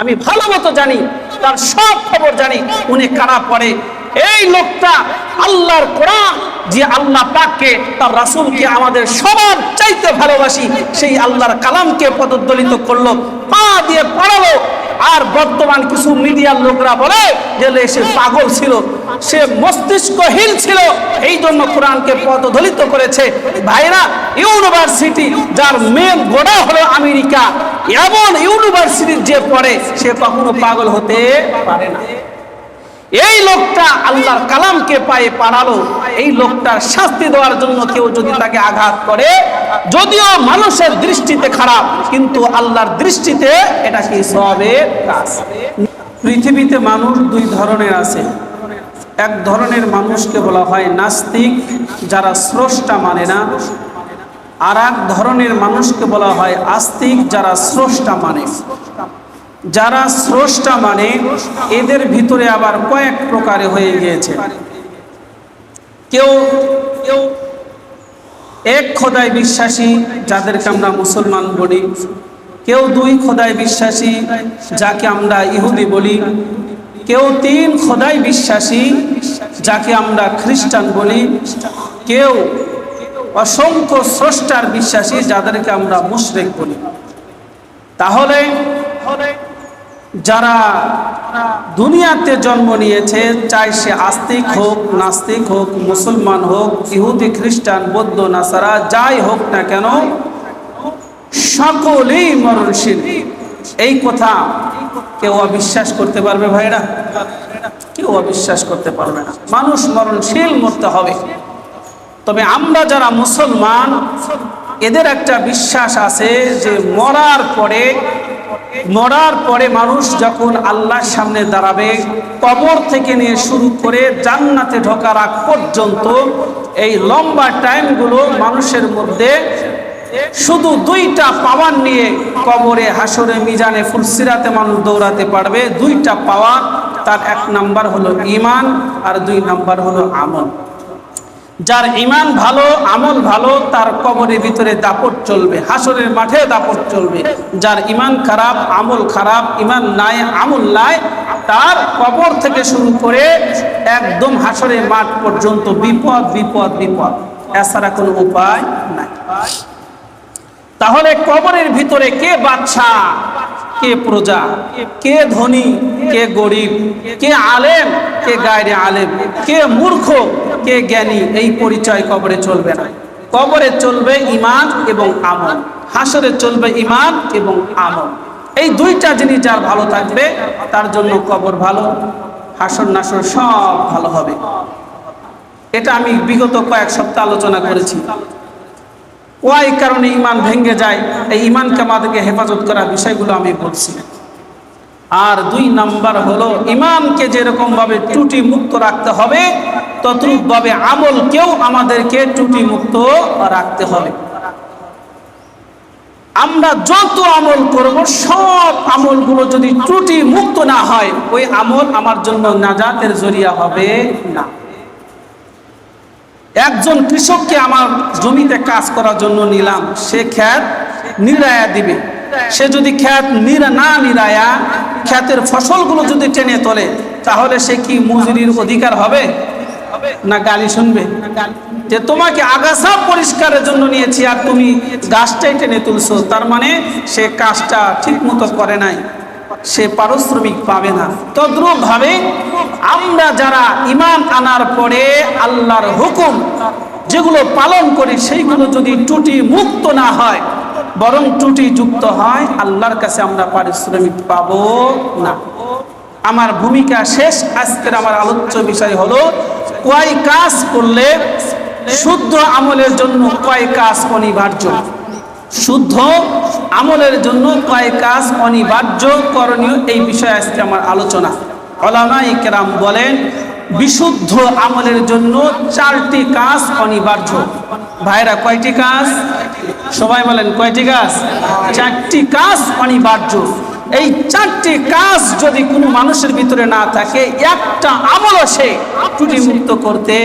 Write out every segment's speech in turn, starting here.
আমি ভালো মতো জানি, তার সব খবর জানি, উনি কারা পড়ে এই লোকটা আল্লাহর কোরআন, যে আল্লাহ পাককে, তার রাসূলকে আমাদের সবার চাইতে ভালোবাসি, সেই আল্লাহর কালামকে পদদলিত করল, পা দিয়ে পড়ালো। আর বর্তমান কিছু মিডিয়ার লোকরা বলে যে সে পাগল ছিল, সে মস্তিষ্কহীন ছিল। এই জন্য কোরআনকে পদদলিত করেছে। ভাইরা, ইউনিভার্সিটি, যার মেন গোড়া হলো আমেরিকা। এমন ইউনিভার্সিটির যে পড়ে, সে কখনো পাগল হতে পারে না। এই লোকটা আল্লাহর কালামকে পায়ে পাড়ালো। এই লোকটার শাস্তি দেওয়ার জন্য কেউ যদি তাকে আঘাত করে, যদিও মানুষের দৃষ্টিতে খারাপ, কিন্তু আল্লাহর দৃষ্টিতে এটা কি সবের কাজ? পৃথিবীতে মানুষ দুই ধরনের আছে। এক ধরনের মানুষকে বলা হয় নাস্তিক, যারা স্রষ্টা মানে না আর এক ধরনের মানুষকে বলা হয় আস্তিক যারা স্রষ্টা মানে। যারা স্রষ্টা মানে এদের ভিতরে আবার কয়েক প্রকারে হয়ে গিয়েছে। কেউ কেউ এক খোদায় বিশ্বাসী যাদেরকে আমরা মুসলমান বলি, কেউ দুই খোদায় বিশ্বাসী যাকে আমরা ইহুদি বলি, কেউ তিন খোদায় বিশ্বাসী যাকে আমরা খ্রিস্টান বলি, কেউ অসংখ্য স্রষ্টার বিশ্বাসী যাদেরকে আমরা মুশরেক বলি। তাহলে যারা দুনিয়াতে জন্ম নিয়েছে, চাই সে আস্তিক হোক, নাস্তিক হোক, মুসলমান হোক, ইহুদি, খ্রিস্টান, বৌদ্ধ, নাসারা, যাই হোক না কেন, সকলেই মরণশীল। এই কথা কেউ অবিশ্বাস করতে পারবে ভাইরা কেউ অবিশ্বাস করতে পারবে না। মানুষ মরণশীল মরতে হবে। তবে আমরা যারা মুসলমান, এদের একটা বিশ্বাস আছে যে মরার পরে মরার পরে মানুষ যখন আল্লাহর সামনে দাঁড়াবে, কবর থেকে নিয়ে শুরু করে জান্নাতে ঢোকার আগ পর্যন্ত এই লম্বা টাইমগুলো মানুষের মধ্যে শুধু দুইটা পাওয়ার নিয়ে কবরে হাসরে মিজানে, ফুলসিরাতে মানুষ দৌড়াতে পারবে। দুইটা পাওয়ার, তার এক নাম্বার হলো ইমান আর দুই নাম্বার হলো আমল। যার ইমান ভালো, আমল ভালো, তার কবরের ভিতরে দাপট চলবে, হাসরের মাঠে দাপট চলবে। যার ইমান খারাপ, আমল খারাপ ইমান নাই, আমল নাই, তার কবর থেকে শুরু করে একদম হাসরের মাঠ পর্যন্ত বিপদ বিপদ বিপদ। এছাড়া কোনো উপায় নাই। তাহলে কবরের ভিতরে কে বাচ্চা কে প্রজা? কে ধনী? কে গরিব? কে আলেম? কে গায়রে আলেম? কে মূর্খ? কে জ্ঞানী এই পরিচয় কবরে চলবে না। কবরে চলবে ইমান এবং আমল। হাসরে চলবে ইমান এবং আমল। এই দুইটা জিনিস যার ভালো থাকবে, তার জন্য কবর ভালো, হাসর নাসর সব ভালো হবে। এটা আমি বিগত কয়েক সপ্তাহ আলোচনা করেছি। ওই কারণে ইমান ভেঙে যায়, এই ইমানকে আমাদেরকে হেফাজত করার বিষয়গুলো আমি বলছি। আর দুই নাম্বার হলো, ইমানকে যেরকম ভাবে ত্রুটি মুক্ত রাখতে হবে তদ্রুপ ভাবে আমলকেও আমাদেরকে ত্রুটি মুক্ত রাখতে হবে। আমরা যত আমল করব, সব আমলগুলো যদি ত্রুটি মুক্ত না হয়, ওই আমল আমার জন্য নাজাতের জরিয়া হবে না। একজন কৃষককে আমার জমিতে কাজ করার জন্য নিলাম, সে খ্যাত নিরায়া দিবে। সে যদি খ্যাত নিরা না নিরায়া, খ্যাতের ফসলগুলো যদি টেনে তোলে, তাহলে সে কি মজুরির অধিকার হবে? না গালি শুনবে? যে তোমাকে আগাছা পরিষ্কারের জন্য নিয়েছি আর তুমি গাছটাই টেনে তুলছো, তার মানে সে কাজটা ঠিক মতো করে নাই। সে পারিশ্রমিক পাবে না। তদ্রুপ ভাবে আমরা যারা ইমান আনার পরে আল্লাহর হুকুম যেগুলো পালন করি, সেইগুলো যদি টুটি মুক্ত না হয় বরং ত্রুটি যুক্ত হয়, আল্লাহর কাছে আমরা পারিশ্রমিক পাব না। আমার ভূমিকা শেষ, আজকের আমার আলোচ্য বিষয় হলো কয় কাজ করলে শুদ্ধ আমলের জন্য কয় কাজ অনিবার্য। শুদ্ধ আমলের জন্য কয় কাজ অনিবার্য, করণীয়, এই বিষয়ে আজকে আমার আলোচনা। ওলামাই কেরাম বলেন বিশুদ্ধ আমলের জন্য চারটি কাজ অনিবার্য। ভাইরা কয়টি কাজ? সবাই বলেন, কয়টি কাজ? চারটি কাজ অনিবার্য। এই চারটি কাজ যদি কোনো মানুষের ভিতরে না থাকে, একটা আমলও সে ত্রুটি মুক্ত করতে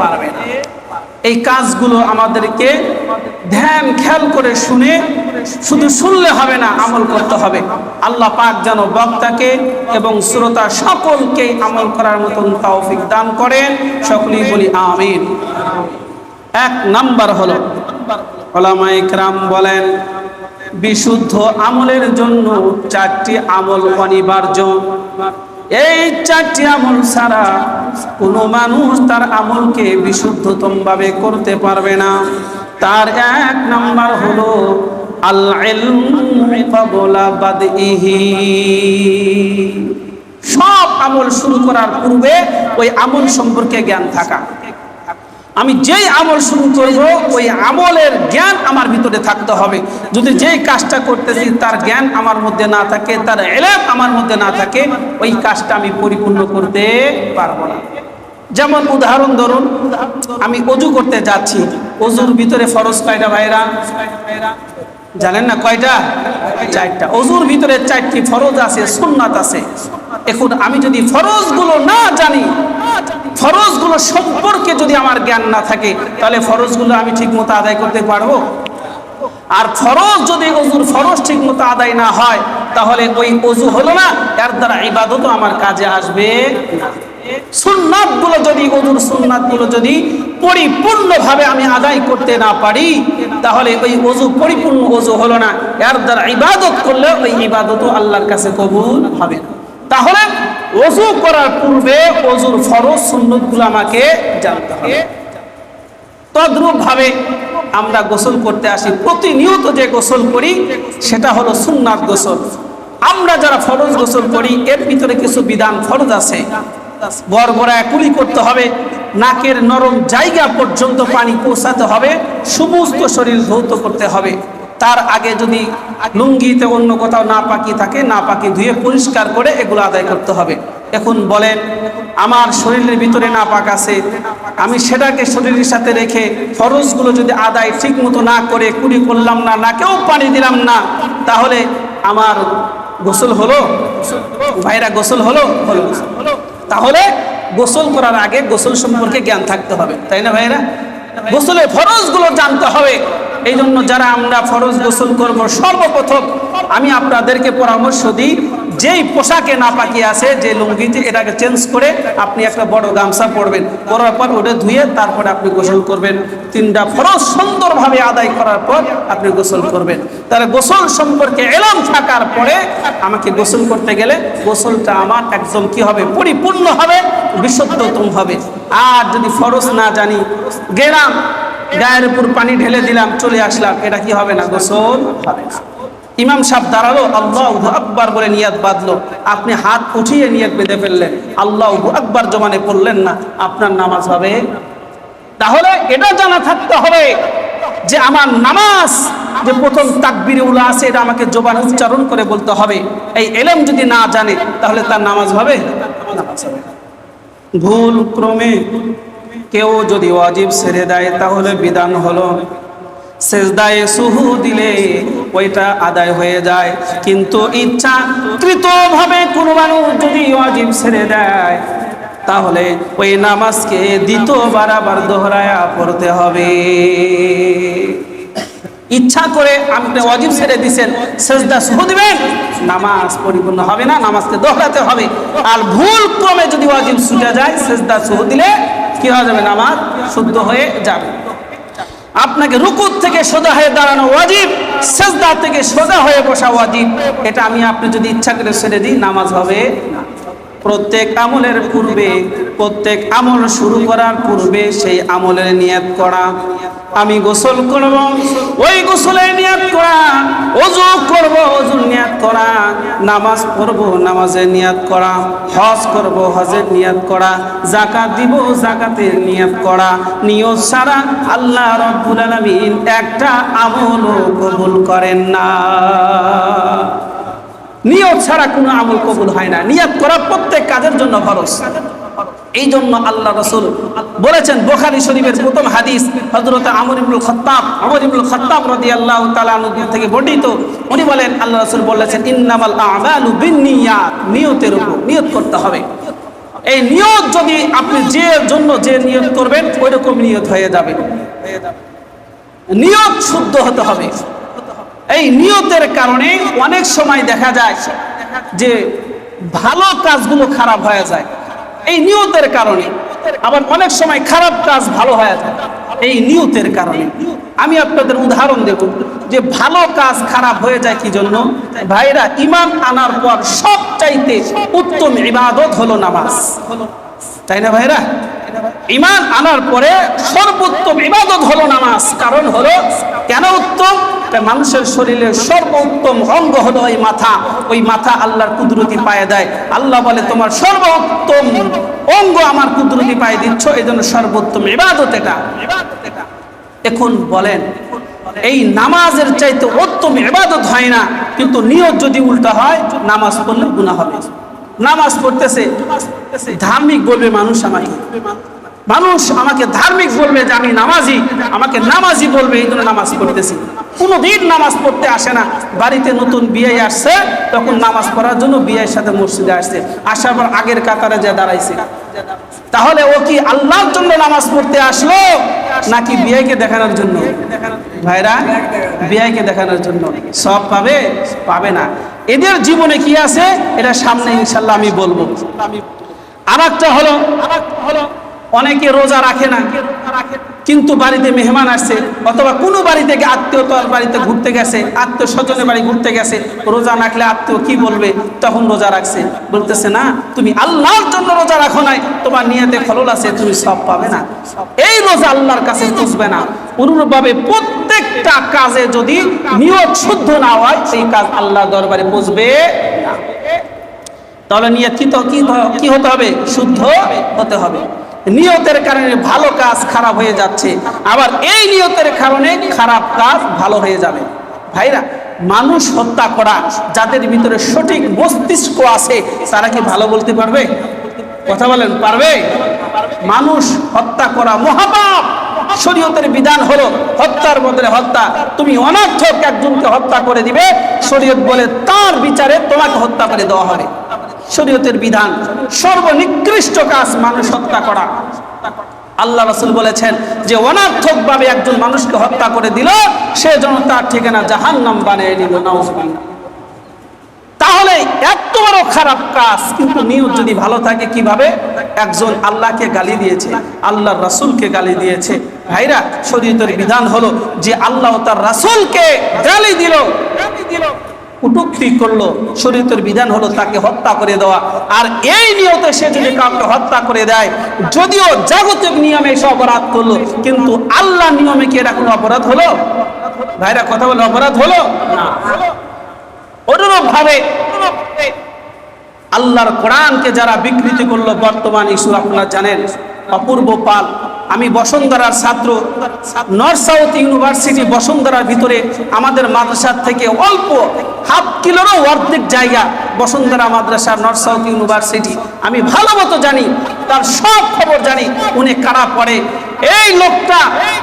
পারবে না। এই কাজগুলো আমাদেরকে ধ্যান, খেয়াল করে শুনে শুধু শুনলে হবে না আমল করতে হবে। আল্লাহ পাক যেন বক্তাকে এবং শ্রোতা সকলকে আমল করার মতন তৌফিক দান করেন। সকলেই বলি আমিন। এক নাম্বার হলো ওলামা ইকরাম বলেন, বিশুদ্ধ আমলের জন্য চারটি আমল অনিবার্য। এই চারটি আমল ছাড়া কোনো মানুষ তার আমলকে বিশুদ্ধতম ভাবে করতে পারবে না। তার এক নাম্বার হলো আল সব আমল শুরু করার পূর্বে ওই আমল সম্পর্কে জ্ঞান থাকা। আমি যেই আমল শুরু করব, ওই আমলের জ্ঞান আমার ভিতরে থাকতে হবে। যদি যেই কাজটা করতেছি, তার জ্ঞান আমার মধ্যে না থাকে, তার এলেম আমার মধ্যে না থাকে, ওই কাজটা আমি পরিপূর্ণ করতে পারব না। যেমন উদাহরণ ধরুন, আমি অজু করতে যাচ্ছি, অজুর ভিতরে ফরজ কয়টা ভাইরা? জানেন না কয়টা? চারটা। অজুর ভিতরে চারটি ফরজ আছে, সুন্নাত আছে। এখন আমি যদি ফরজগুলো না জানি, ফরজগুলো সম্পর্কে যদি আমার জ্ঞান না থাকে, তাহলে ফরজগুলো আমি ঠিক মতো আদায় করতে পারব? আর ফরজ যদি অজুর ফরজ ঠিক মতো আদায় না হয়, তাহলে ওই অজু হলো না, এর দ্বারা ইবাদতও আমার কাজে আসবে সুন্নাত গুলো যদি অজুর সুন্নাতগুলো যদি পরিপূর্ণভাবে আমি আদায় করতে না পারি, তাহলে ওই অজু পরিপূর্ণ অজু হলো না। এর দ্বারা ইবাদত করলে ওই ইবাদতও আল্লাহর কাছে কবুল হবে তাহলে অজু করার পূর্বে অজুর ফরজ সুন্নতগুলো আমাকে জানতে হবে। তদ্রূপ ভাবে আমরা গোসল করতে আসি, প্রতিনিয়ত যে গোসল করি, সেটা হলো সুন্নাত গোসল। আমরা যারা ফরজ গোসল করি, এর ভিতরে কিছু বিধান ফরজ আছে। গড়গড়ায় কুলি করতে হবে। নাকের নরম জায়গা পর্যন্ত পানি পৌঁছাতে হবে। সমস্ত শরীর ধৌত করতে হবে। তার আগে যদি লুঙ্গিতে অন্য কোথাও না পাকি থাকে, না পাকি ধুয়ে পরিষ্কার করে এগুলো আদায় করতে হবে। এখন বলেন, আমার শরীরের ভিতরে না পাক আছে। আমি সেটাকে শরীরের সাথে রেখে ফরজগুলো যদি আদায় ঠিক মতো না করে কুড়ি করলাম না, নাকেও পানি দিলাম না, তাহলে আমার গোসল হলো? ভাইরা, গোসল হলো? হলো। তাহলে গোসল করার আগে গোসল সম্পর্কে জ্ঞান থাকতে হবে, তাই না ভাইরা গোসলের ফরজগুলো জানতে হবে। এই জন্য যারা আমরা ফরজ গোসল করব সর্বপ্রথম আমি আপনাদেরকে পরামর্শ দিই যেই পোশাকে না পাকি আছে, যে লুঙ্গিতে এটাকে চেঞ্জ করে আপনি একটা বড় গামছা পরবেন। পরার পর ওটা ধুয়ে তারপরে আপনি গোসল করবেন। তিনটা ফরজ সুন্দরভাবে আদায় করার পর আপনি গোসল করবেন। তাহলে গোসল সম্পর্কে এলাম থাকার পরে আমাকে গোসল করতে গেলে গোসলটা আমার একদম কি হবে? পরিপূর্ণ হবে, বিশুদ্ধতম হবে। আর যদি ফরজ না জানি, গেলাম, গায়ের উপর পানি ঢেলে দিলাম, চলে আসলাম, এটা কি হবে না? গোসল হবে না। ইমাম সাহেব দাঁড়াল, আল্লাহ আকবার বলে নিয়াত বাঁধলো। আপনি হাত উঠিয়ে নিয়াত বেঁধে ফেললেন। আল্লাহ আকবার জমানে পড়লেন না, আপনার নামাজ হবে। তাহলে এটা জানা থাকতে হবে যে আমার নামাজ যে প্রথম তাকবিরে উলা আছে, এটা আমাকে জবান উচ্চারণ করে বলতে হবে। এই এলেম যদি না জানে, তাহলে তার নামাজ হবে। ভুল ক্রমে কেউ যদি ওয়াজিব ছেড়ে দেয়, তাহলে বিধান হলো সেজদায় সুহু দিলে ওইটা আদায় হয়ে যায়। কিন্তু ইচ্ছা কৃতভাবে কোনো মানুষ যদি ওয়াজিব ছেড়ে দেয়, তাহলে ওই নামাজকে দ্বিতীয়বার আবার দোহরায়া পড়তে হবে। ইচ্ছা করে আপনি অজিব ছেড়ে দিছেন, সেজদা, সহ দিবেন, নামাজ পরিপূর্ণ হবে না, নামাজকে দোহরাতে হবে। আর ভুল ক্রমে যদি অজিব ছুটে যায়, সেজদা, সহ দিলে কি হয়ে যাবে? নামাজ শুদ্ধ হয়ে যাবে। আপনাকে রুকুর থেকে সোজা হয়ে দাঁড়ানো ওয়াজিব, সেজদা থেকে সোজা হয়ে বসা ওয়াজিব। এটা আমি আপনি যদি ইচ্ছা করে ছেড়ে দিই, নামাজ হবে প্রত্যেক আমলের পূর্বে, প্রত্যেক আমল শুরু করার পূর্বে সেই আমলের নিয়াত করা। আমি গোসল করব ওই গোসলে নিয়াত করা, অজু করব অজুর নিয়াত করা, নামাজ পড়ব নামাজের নিয়াত করা, হজ করব হজের নিয়াত করা, জাকাত দিব জাকাতের নিয়াত করা, নিয়ত ছাড়া আল্লাহ রব্বুল আলামিন একটা আমলও কবুল করেন না। নিয়ত ছাড়া কোনো আমল কবুল হয় না। নিয়ত করা প্রত্যেক কাজের জন্য খরচ এই জন্য আল্লাহ রসুল বলেছেন বোখারি শরীফের প্রথম হাদিস হজরত আমর ইবুল খত্তাব, আমর ইবুল খত্তাব রদি আল্লাহ তালুর থেকে বর্ণিত। উনি বলেন, আল্লাহ রসুল বলেছেন, ইন্নামাল আমালু বিন্নিয়াত নিয়তের উপর, নিয়ত করতে হবে। এই নিয়ত যদি আপনি যে জন্য যে নিয়ত করবেন ওই রকম নিয়ত হয়ে যাবে। নিয়ত শুদ্ধ হতে হবে। এই নিয়তের কারণে অনেক সময় দেখা যায় যে ভালো কাজগুলো খারাপ হয়ে যায়। এই নিয়তের কারণে। আবার অনেক সময় খারাপ কাজ ভালো হয়ে যায়। এই নিয়তের কারণে। আমি আপনাদের উদাহরণ দেব যে ভালো কাজ খারাপ হয়ে যায় কি জন্য? ভাইরা, ইমান আনার পর সব চাইতে উত্তম ইবাদত হলো নামাজ। তাই না ভাইরা? ইমান আনার পরে সর্বোত্তম ইবাদত হলো নামাজ। কারণ হলো কেন উত্তম? তা মানুষের শরীরের সর্বোত্তম অঙ্গ হলো ওই মাথা। ওই মাথা আল্লাহর কুদরতি পায়ে দেয়। আল্লাহ বলে, তোমার সর্বোত্তম অঙ্গ আমার কুদরতি পায়ে দিচ্ছ এই জন্য সর্বোত্তম ইবাদত এটা। এখন বলেন, এই নামাজের চাইতে উত্তম ইবাদত হয় না, কিন্তু নিয়ত যদি উল্টা হয়, নামাজ পড়লে গুনাহ হবে। নামাজ পড়তেছে, ধার্মিক বলবে মানুষ আমাকে। মানুষ আমাকে ধার্মিক বলবে যে আমি নামাজি, আমাকে নামাজি বলবে, এই জন্য নামাজ পড়তেছি। কোনোদিন নামাজ পড়তে আসে না। বাড়িতে নতুন বিয়ে আসছে, তখন নামাজ পড়ার জন্য বিয়ের সাথে মসজিদে আসছে। আসার পর আগের কাতারে যে দাঁড়াইছে। তাহলে ও কি আল্লাহর জন্য নামাজ পড়তে আসলো, নাকি বিয়েকে দেখানোর জন্য? ভাইরা, বিয়েকে দেখানোর জন্য। সব পাবে পাবে না। এদের জীবনে কি আছে, এটা সামনে ইনশাল্লাহ আমি বলব। আর একটা হলো আর হলো অনেকে রোজা রাখে না রাখে না। কিন্তু বাড়িতে মেহমান আসছে, অথবা কোনো বাড়ি থেকে আত্মীয়তার বাড়িতে ঘুরতে গেছে, আত্মীয় স্বজনের বাড়ি ঘুরতে গেছে, রোজা রাখলে আত্মীয় কি বলবে? তখন রোজা রাখছে। বলতেছে, না, তুমি আল্লাহর জন্য রোজা রাখো নাই, তোমার নিয়তে ফলল আছে, তুমি সব পাবে না। এই রোজা আল্লাহর কাছে পুষবে না। অনুরূপভাবে প্রত্যেকটা কাজে যদি নিয়ত শুদ্ধ না হয়, সেই কাজ আল্লাহ দরবারে না। তাহলে নিয়ত কি হতে হবে? শুদ্ধ হতে হবে। নিয়তের কারণে ভালো কাজ খারাপ হয়ে যাচ্ছে। আবার এই নিয়তের কারণে খারাপ কাজ ভালো হয়ে যাবে। ভাইরা, মানুষ হত্যা করা, যাদের ভিতরে সঠিক মস্তিষ্ক আছে, তারা কি ভালো বলতে পারবে? কথা বলেন, পারবে? মানুষ হত্যা করা মহাপাপ। শরীয়তের বিধান হলো, হত্যার বদলে হত্যা। তুমি অনর্থক একজনকে হত্যা করে দিবে, শরীয়ত বলে তার বিচারে তোমাকে হত্যা করে দেওয়া হবে। শরীয়তের বিধান, সর্বনিকৃষ্ট কাজ মানুষ হত্যা করা। আল্লাহ রসুল বলেছেন যে অনার্থক ভাবে একজন মানুষকে হত্যা করে দিল, সে যেন তার ঠিকানা জাহান নাম বানিয়ে নিল। তাহলে এত বড় খারাপ কাজ, কিন্তু নিয়ত যদি ভালো থাকে কীভাবে? একজন আল্লাহকে গালি দিয়েছে, আল্লাহর রাসূলকে গালি দিয়েছে। ভাইরা, শরীয়তের বিধান হলো যে আল্লাহ তার রাসূলকে গালি দিল গালি দিল। কুটুক্তি করল, শরীয়তের বিধান হলো তাকে হত্যা করে দেওয়া। আর এই নিয়তে সে যদি কাউকে হত্যা করে দেয়, যদিও জাগতিক নিয়মে সে অপরাধ করল, কিন্তু আল্লাহ নিয়মে কি এটা কোনো অপরাধ হলো? ভাইরা কথা বলে অপরাধ হলো? না। অনুরূপ ভাবে আল্লাহর কোরআনকে যারা বিকৃতি করল, বর্তমান ইস্যু আপনারা জানেন, অপূর্ব পাল। আমি বসুন্ধরার ছাত্র, নর্থ সাউথ ইউনিভার্সিটি বসুন্ধরার ভিতরে আমাদের মাদ্রাসার থেকে অল্প হাফ কিলোরও অর্ধেক জায়গা বসুন্ধরা মাদ্রাসা নর্থ সাউথ ইউনিভার্সিটি। আমি ভালো মতো জানি, তার সব খবর জানি, উনি কারা পড়ে। এই লোকটা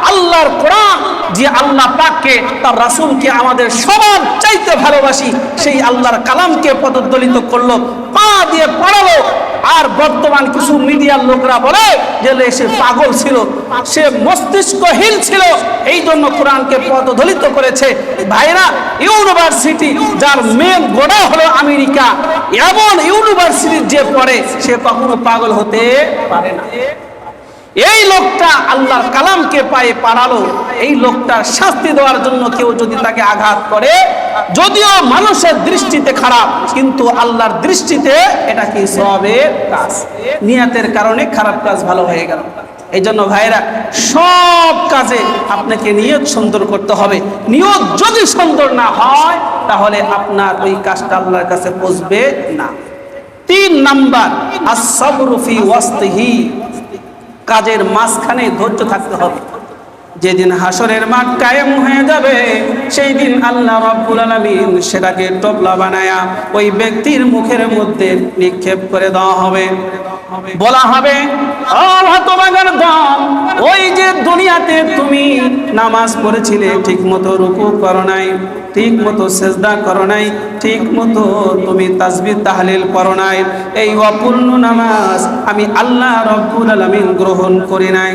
আল্লাহর কোরআন, যে আল্লাহ পাককে, তার রাসূলকে আমাদের সবার চাইতে ভালোবাসি, সেই আল্লাহর কালামকে পদদলিত করল, পা দিয়ে পড়ালো। আর বর্তমান কিছু মিডিয়ার লোকরা বলে যে সে পাগল ছিল, সে মস্তিষ্কহীন ছিল। এই জন্য কোরআনকে পদদলিত করেছে। ভাইরা, ইউনিভার্সিটি যার মেন গোড়া হলো আমেরিকা, এমন ইউনিভার্সিটির যে পড়ে, সে কখনো পাগল হতে পারে না। এই লোকটা আল্লাহর কালামকে পায়ে পাড়ালো। এই লোকটার শাস্তি দেওয়ার জন্য কেউ যদি তাকে আঘাত করে যদিও মানুষের দৃষ্টিতে খারাপ, কিন্তু আল্লাহর দৃষ্টিতে এটা কি সবের কাজ? নিয়াতের কারণে খারাপ কাজ ভালো হয়ে গেল। এই জন্য ভাইরা সব কাজে আপনাকে নিয়ত সুন্দর করতে হবে। নিয়ত যদি সুন্দর না হয়, তাহলে আপনার ওই কাজটা আল্লাহর কাছে পৌঁছবে না। তিন নাম্বার আসাবরুফি ওয়াস্তিহি। কাজের মাঝখানে ধৈর্য থাকতে হবে। যেদিন হাসরের মাঠ কায়েম হয়ে যাবে, সেই দিন আল্লাহ রব্বুল আলামিন সেটাকে টপলা বানায়া ওই ব্যক্তির মুখের মধ্যে নিক্ষেপ করে দেওয়া হবে। বলা হবে ওই যে দুনিয়াতে তুমি নামাজ পড়েছিলে ঠিক মতো রুকু করো নাই ঠিক মতো সেজদা করো নাই ঠিক মতো তুমি তাসবিহ তাহলিল করো নাই, এই অপূর্ণ নামাজ আমি আল্লাহ রব্বুল আলামিন গ্রহণ করি নাই।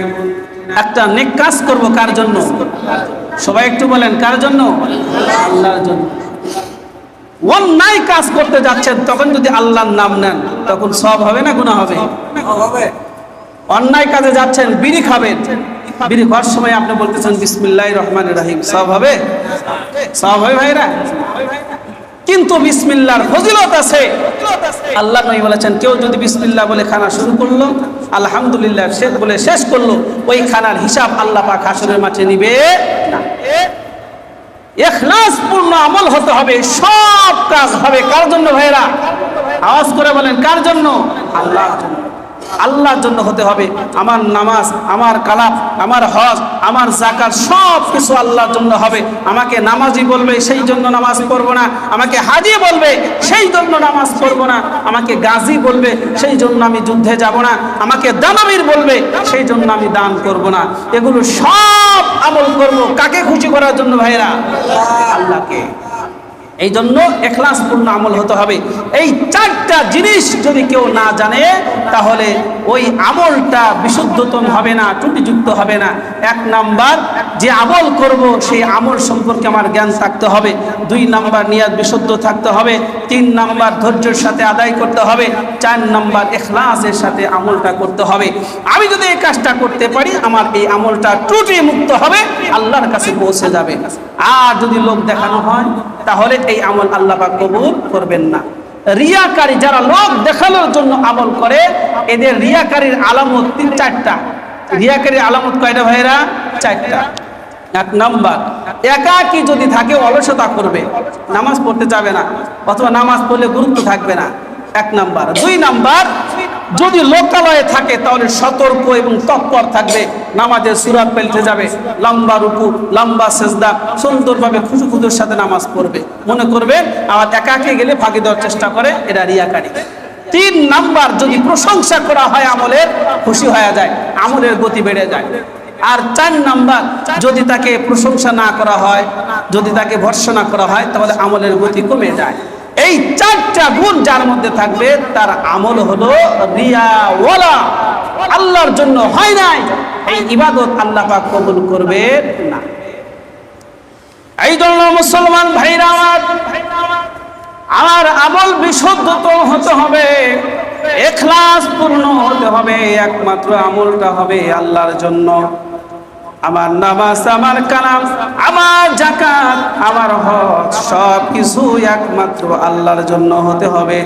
একটা নেক কাজ করব কার জন্য? সবাই একটু বলেন, কার জন্য? আল্লাহর জন্য। অন্যায় কাজ করতে যাচ্ছেন, তখন যদি আল্লাহর নাম নেন, তখন সব হবে না গুণা হবে? অন্যায় কাজে যাচ্ছেন, বিড়ি খাবেন। বিড়ি খাওয়ার সময় আপনি বলতেছেন, বিসমিল্লাহ রহমান রাহিম, সব হবে? সব হবে ভাইরা। কিন্তু বিসমিল্লার ফজিলত আছে। আল্লাহ নবী বলেছেন, কেউ যদি বিসমিল্লাহ বলে খানা শুরু করল আলহামদুলিল্লাহ শেষ বলে, শেষ করল। ওই খানার হিসাব আল্লাহ পাক হাসরের মাঠে নিবে না। এখলাসপূর্ণ আমল হতে হবে, সব কাজ হবে। কার জন্য ভাইরা আওয়াজ করে বলেন, কার জন্য? আল্লাহ জন্য। আল্লাহর জন্য হতে হবে। আমার নামাজ, আমার কালাম, আমার হজ, আমার জাকাত সব কিছু আল্লাহর জন্য হবে। আমাকে নামাজি বলবে, সেই জন্য নামাজ পড়ব না। আমাকে হাজি বলবে, সেই জন্য নামাজ পড়ব না। আমাকে গাজী বলবে, সেই জন্য আমি যুদ্ধে যাব না। আমাকে দানবীর বলবে, সেই জন্য আমি দান করব না। এগুলো সব আমল করব। কাকে খুশি করার জন্য ভাইরা আল্লাহকে। এই জন্য এখলাসপূর্ণ আমল হতে হবে। এই চারটা জিনিস যদি কেউ না জানে, তাহলে ওই আমলটা বিশুদ্ধতম হবে না, ত্রুটিযুক্ত হবে না। এক নাম্বার, যে আমল করব, সেই আমল সম্পর্কে আমার জ্ঞান থাকতে হবে। দুই নাম্বার নিয়াদ বিশুদ্ধ থাকতে হবে। তিন নাম্বার, ধৈর্যের সাথে আদায় করতে হবে। চার নাম্বার, এখলাসের সাথে আমলটা করতে হবে। আমি যদি এই কাজটা করতে পারি, আমার এই আমলটা ত্রুটি মুক্ত হবে, আল্লাহর কাছে পৌঁছে যাবে। আর যদি লোক দেখানো হয়, তাহলে এই আমল আল্লাহ কবুল করবেন না। রিয়াকারী যারা লোক দেখানোর জন্য আমল করে, এদের রিয়াকারীর আলামত তিন চারটা। রিয়াকারীর আলামত কয়টা ভাইরা চারটা। এক নম্বর, একাকি যদি থাকে অলসতা করবে, নামাজ পড়তে যাবে না, অথবা নামাজ পড়লে গুরুত্ব থাকবে না। এক নাম্বার। দুই নাম্বার যদি লোকালয়ে থাকে, তাহলে সতর্ক এবং তৎপর থাকবে। নামাজের সুরাত পেলতে যাবে, লম্বা রুকু, লম্বা সেজদা, সুন্দরভাবে খুশু খুশুর সাথে নামাজ পড়বে। মনে করবে, আবার একাকে গেলে ফাঁকি দেওয়ার চেষ্টা করে এরা রিয়াকারী। তিন নাম্বার, যদি প্রশংসা করা হয় আমলের, খুশি হয়ে যায়, আমলের গতি বেড়ে যায়। আর চার নাম্বার, যদি তাকে প্রশংসা না করা হয়, যদি তাকে ভর্সনা করা হয়, তাহলে আমলের গতি কমে যায়। এই চারটা গুণ যার মধ্যে থাকবে, তার আমল হলো রিয়াওয়ালা আল্লাহর জন্য হয় নাই। এই ইবাদত আল্লাহ পাক কবুল করবে না। এই জন্য মুসলমান ভাইরা আমার আমার আমল বিশুদ্ধ তো হতে হবে, এখলাস পূর্ণ হতে হবে, একমাত্র আমলটা হবে আল্লাহর জন্য। আমার নামাজ, আমার কালাম, আমার জাকাত আমার হজ সব কিছু একমাত্র আল্লাহর জন্য হতে হবে।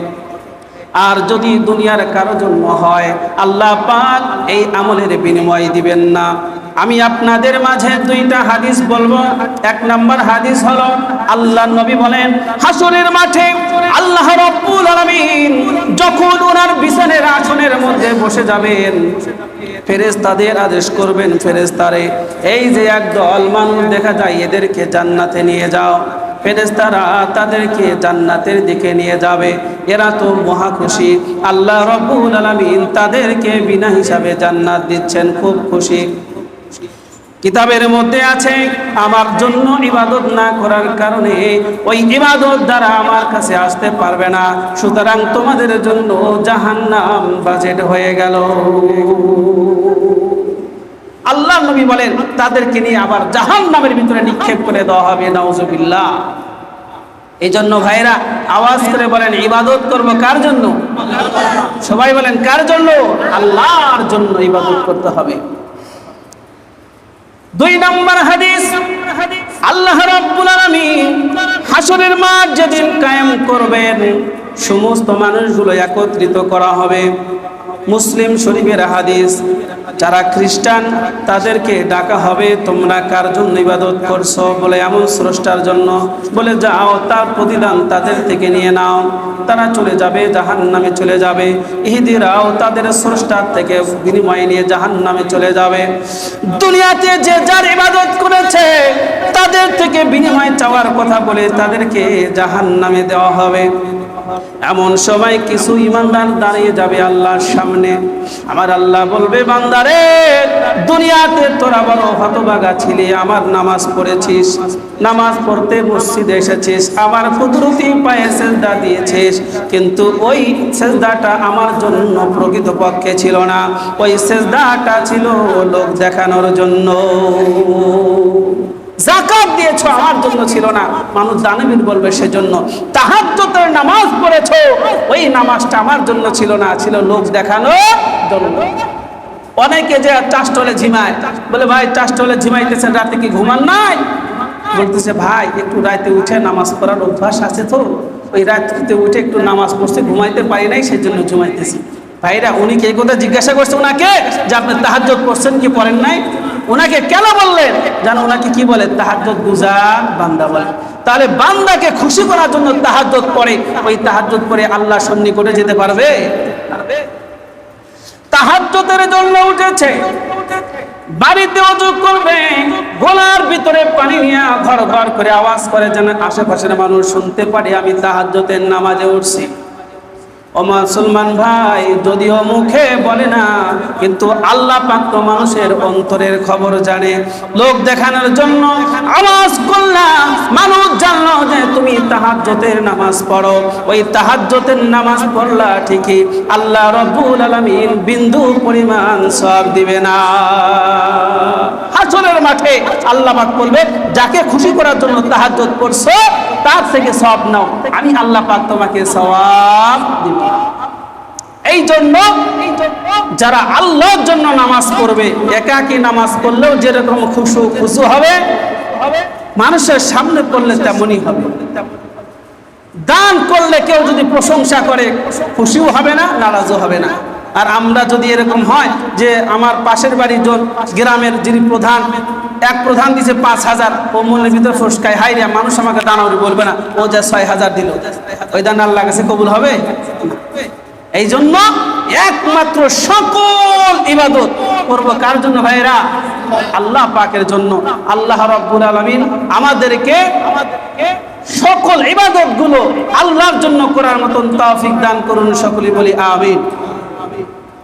আর যদি দুনিয়ার কারও জন্য হয়, আল্লাহ পাক এই আমলের বিনিময় দিবেন না। আমি আপনাদের মাঝে দুইটা হাদিস বলব। এক নম্বর হাদিস হলো আল্লাহ নবী বলেন, হাসরের মাঠে আল্লাহ রব্বুল আলামিন যখন ওনার বিছানের আসনের মধ্যে বসে যাবেন, ফেরেশতাদের আদেশ করবেন ফেরেশতারে, এই যে একদল মানুষ দেখা যায় এদেরকে জান্নাতে নিয়ে যাও। ফেরেস্তারা তাদেরকে জান্নাতের দিকে নিয়ে যাবে। এরা তো মহা খুশি। আল্লাহ রব্বুল আলামিন তাদেরকে বিনা হিসাবে জান্নাত দিচ্ছেন, খুব খুশি। কিতাবের মধ্যে আছে, আমার জন্য ইবাদত না করার কারণে ওই ইবাদত দ্বারা আমার কাছে আসতে পারবে না। সুতরাং তোমাদের জন্য জাহান্নাম বাজেট হয়ে গেল। আল্লাহ নবী বলেন, তাদেরকে নিয়ে আবার জাহান নামের ভিতরে নিক্ষেপ করে দেওয়া হবে নওজবিল্লাহ এই জন্য ভাইরা আওয়াজ করে বলেন, ইবাদত করব কার জন্য? সবাই বলেন, কার জন্য? আল্লাহর জন্য ইবাদত করতে হবে। দুই নম্বর হাদিস, আল্লাহ রাব্বুল আলামিন হাসরের মাঠ যেদিন কায়েম করবেন, সমস্ত মানুষগুলো একত্রিত করা হবে। মুসলিম শরীফের হাদিস, যারা খ্রিস্টান, তাদেরকে ডাকা হবে, তোমরা কার জন্য ইবাদত করছ? বলে এমন স্রষ্টার জন্য, বলে যাও, তার প্রতিদান তাদের থেকে নিয়ে নাও। তারা চলে যাবে জাহান নামে চলে যাবে। ইহিদিরাও তাদের স্রষ্টার থেকে বিনিময় নিয়ে জাহান নামে চলে যাবে। দুনিয়াতে যে যার ইবাদত করেছে, তাদের থেকে বিনিময় চাওয়ার কথা বলে তাদেরকে জাহান নামে দেওয়া হবে। এমন সময় কিছু ইমানদার দাঁড়িয়ে যাবে আল্লাহর সামনে। আমার আল্লাহ বলবে, বান্দারে, দুনিয়াতে তোরা বড় হতবাগা ছিলি, আমার নামাজ পড়েছিস, নামাজ পড়তে মসজিদে এসেছিস, আমার কুদরতি পায়ে সেজদা দিয়েছিস, কিন্তু ওই সেজদাটা আমার জন্য প্রকৃত পক্ষে ছিল না। ওই সেজদাটা ছিল লোক দেখানোর জন্য। জাকাত দিয়েছ, আমার জন্য ছিল না। মানুষ দানবীর বলবে সেজন্য। তাহাজ্জুদের নামাজ পড়েছো, ওই নামাজটা আমার জন্য ছিল না, ছিল লোক দেখানো জন্য। অনেকে যে টাস্টলে ঝিমায়, বলে, ভাই টাস্টলে ঝিমাইতেছেন, রাতে কি ঘুমান নাই? বলতেছে, ভাই, একটু রাতে উঠে নামাজ পড়ার অভ্যাস আছে তো। ওই রাত্রিতে উঠে একটু নামাজ পড়তে ঘুমাইতে পারি নাই সেই জন্য ঘুমাইতেছি ভাইরা, উনি কি কথা জিজ্ঞাসা করছে ওনাকে যে, আপনি তাহাজ্জত করছেন কি, পড়েন নাই? ওনাকে কেন বললেন? জানো ওনাকে কি বলে? তাহাজ্জত গুজার বান্দা বলে। তাহলে বান্দাকে খুশি করার জন্য তাহাজ্জত পড়ে। ওই তাহাজ্জত পড়ে আল্লাহ সন্নিকটে যেতে পারবে? পারবে। তাহাজ্জতের জন্য উঠেছে। বাড়িতে অজু করবে। গোলার ভিতরে পানি নিয়ে ঘর ঘর করে আওয়াজ করে যেন আশেপাশের মানুষ শুনতে পারে, আমি তাহাজ্জতের নামাজে উঠছি। ও মুসলমান ভাই, যদিও মুখে বলে না, কিন্তু আল্লাহ পাক মানুষের অন্তরের খবর জানে। লোক দেখানোর জন্য আওয়াজ করলাম, মানুষ জানলো যে তুমি তাহাজ্জতের নামাজ পড়ো। ওই তাহাজ্জতের নামাজ পড়লা ঠিকই, আল্লাহ রব্বুল আলামিন বিন্দু পরিমাণ সব দিবে না। হাসরের মাঠে আল্লাহ পাক বলবে, যাকে খুশি করার জন্য তাহাজ্জত করছ তার থেকে সব নাও। আমি আল্লাহ পাক তোমাকে সওয়াব দিব। এই জন্য যারা আল্লাহর জন্য নামাজ পড়বে, একাকী নামাজ পড়লেও যেরকম খুশু খুশু হবে, মানুষের সামনে পড়লে তেমনই হবে। দান করলে কেউ যদি প্রশংসা করে, খুশিও হবে না, নারাজও হবে না। আর আমরা যদি এরকম হয় যে আমার পাশের বাড়ির গ্রামের যিনি প্রধান, এক প্রধান দিছে পাঁচ হাজার, ও মনের ভিতর ফসকায় হাই মানুষ আমাকে দানাউরি বলবে না, ও যা ছয় হাজার দিল। ওই দান আল্লাহ কাছে কবুল হবে? এই জন্য একমাত্র সকল ইবাদত করব কার জন্য ভাইরা আল্লাহ পাকের জন্য। আল্লাহ রব্বুল আলমিন আমাদেরকে সকল ইবাদতগুলো আল্লাহর জন্য করার মতন তৌফিক দান করুন সকলে বলি আমিন।